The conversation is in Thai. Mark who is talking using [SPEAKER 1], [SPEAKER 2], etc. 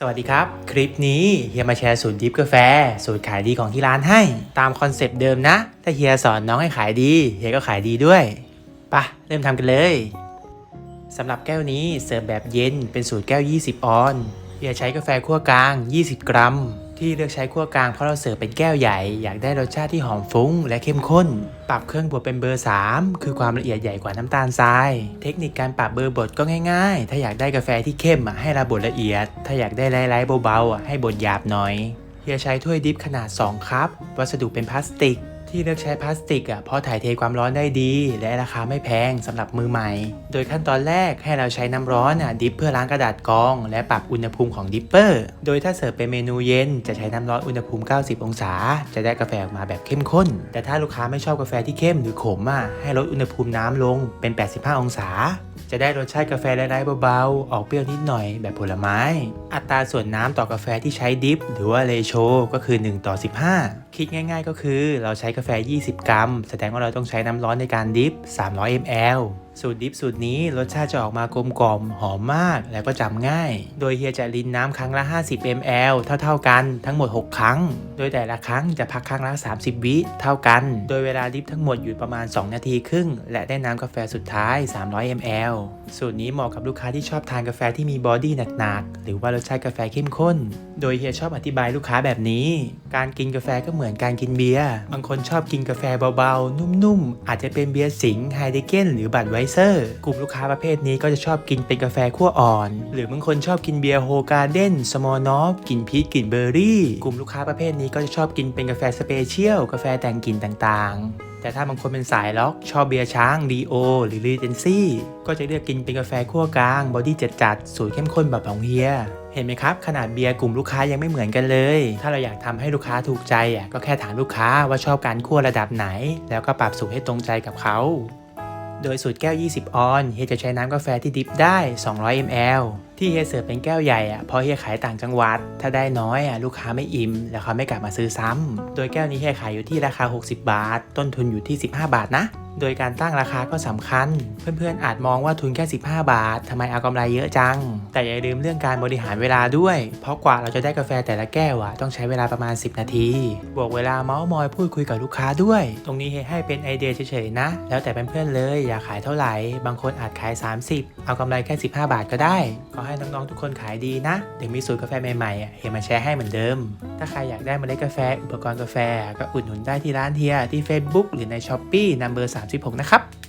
[SPEAKER 1] สวัสดีครับ คลิปนี้เฮียมาแชร์สูตรดิฟกาแฟ สูตรขายดีของที่ร้านให้ ตามคอนเซปต์เดิมนะ ถ้าเฮียสอนน้องให้ขายดีเฮียก็ขายดีด้วยปะเริ่มทำกันเลยสำหรับแก้วนี้เสิร์ฟแบบเย็นเป็นสูตรแก้ว 20 ออนเฮียใช้กาแฟคั่วกลาง 20 กรัม ที่เลือกใช้ขั้วกลางเพราะเราเสิร์ฟเป็นแก้วใหญ่ อยากได้รสชาติที่หอมฟุ้ง และเข้มข้น ปรับเครื่องบดเป็นเบอร์ 3 คือความละเอียดใหญ่กว่าน้ำตาลทราย เทคนิคการปรับเบอร์บดก็ง่ายๆ ถ้าอยากได้กาแฟที่เข้มอะให้เราบดละเอียด ถ้าอยากได้ไร้ๆเบาๆอะให้บดหยาบหน่อยเฮียใช้ถ้วยดิฟขนาด 2 ครับ วัสดุเป็นพลาสติก ที่เลือกใช้พลาสติกอะเพราะถ่ายเทความร้อนได้ดี และราคาไม่แพงสำหรับมือใหม่ โดยขั้นตอนแรกให้เราใช้น้ำร้อนอะดิฟเพื่อล้างกระดาษกรอง และปรับอุณหภูมิของดิปเปอร์ โดยถ้าเสิร์ฟเป็นเมนูเย็น จะใช้น้ำร้อนอุณหภูมิ 90 องศา จะได้กาแฟออกมาแบบเข้มข้น แต่ถ้าลูกค้าไม่ชอบกาแฟที่เข้มหรือขมอะให้ลดอุณหภูมิน้ำลงเป็น 85 องศาจะได้รสชาติกาแฟไร้ๆเบาๆ ออกเปรี้ยวนิดหน่อยแบบผลไม้ อัตราส่วนน้ำต่อกาแฟที่ใช้ดิฟหรือว่าเลโชก็คือ 1 ต่อ 15 คิดง่ายๆก็คือเราใช้กาแฟ 20 กรัม แสดงว่าเราต้องใช้น้ำร้อนในการดิฟ 300 ml สูตรดิฟสูตรนี้รสชาติจะออกมากลมกล่อมหอมมากแล้วก็จำง่าย โดยเฮียจะรินน้ำครั้งละ 50 ml เท่าๆกันทั้งหมด 6 ครั้ง โดยแต่ละครั้งจะพักครั้งละ 30 วิเท่ากัน โดยเวลาดิฟทั้งหมดอยู่ประมาณ 2 นาทีครึ่ง และได้น้ำกาแฟสุดท้าย 300 ml สูตรนี้เหมาะกับลูกค้าที่ชอบทานกาแฟที่มีบอดี้หนักๆหรือว่ารสชาติกาแฟเข้มข้น โดยเฮียชอบอธิบายลูกค้าแบบนี้ การกินกาแฟก็เหมือนมือนการกินเบียร์ บางคนชอบกินกาแฟเบาๆ นุ่มๆ อาจจะเป็นเบียร์สิงห์ไฮเดเกนหรือบัตไวเซอร์ กลุ่มลูกค้าประเภทนี้ก็จะชอบกินเป็นกาแฟขั้วอ่อน หรือบางคนชอบกินเบียร์โฮการ์เด้นสมอลนอฟกลิ่นพีชกลิ่นเบอร์รี่ กลุ่มลูกค้าประเภทนี้ก็จะชอบกินเป็นกาแฟสเปเชียล กาแฟแต่งกลิ่นต่างๆ แต่ถ้าบางคนเป็นสายล็อกชอบเบียร์ช้างดีโอหรือรีเจนซี่ก็จะเลือกกินเป็นกาแฟขั้วกลางบอดี้จัดๆสูตรเข้มข้นแบบของเฮียเห็นไหมครับ ขนาดเบียร์กลุ่มลูกค้ายังไม่เหมือนกันเลย ถ้าเราอยากทำให้ลูกค้าถูกใจอะก็แค่ถามลูกค้าว่าชอบการคั่วระดับไหน แล้วก็ปรับสูตรให้ตรงใจกับเขา โดยสูตรแก้ว 20 ออนเฮียจะใช้น้ำกาแฟที่ดิฟได้ 200 ml ที่เฮียเสิร์ฟเป็นแก้วใหญ่อะเพราะเฮียขายต่างจังหวัด ถ้าได้น้อยอะลูกค้าไม่อิ่ม แล้วเขาไม่กลับมาซื้อซ้ำโดยแก้วนี้เฮียขายอยู่ที่ราคา 60 บาท ต้นทุนอยู่ที่ 15 บาทนะ โดยการตั้งราคาก็สำคัญ เพื่อนๆอาจมองว่าทุนแค่ 15 บาททำไมเอากำไรเยอะจัง แต่อย่าลืมเรื่องการบริหารเวลาด้วย เพราะกว่าเราจะได้กาแฟแต่ละแก้วอะต้องใช้เวลาประมาณ 10 นาที บวกเวลาเมาส์มอยพูดคุยกับลูกค้าด้วย ตรงนี้เฮให้เป็นไอเดียเฉยๆนะ แล้วแต่เพื่อนๆเลยอยากขายเท่าไหร่ บางคนอาจขาย 30 เอากำไรแค่ 15 บาทก็ได้ขอให้น้องๆทุกคนขายดีนะ เดี๋ยวมีสูตรกาแฟใหม่ๆอะเฮียมาแชร์ให้เหมือนเดิม ถ้าใครอยากได้เมล็ดกาแฟ อุปกรณ์กาแฟ ก็อุดหนุนได้ที่ร้านเฮียที่ Facebook หรือใน s h อ p e e นัมเบอร์36 นะครับ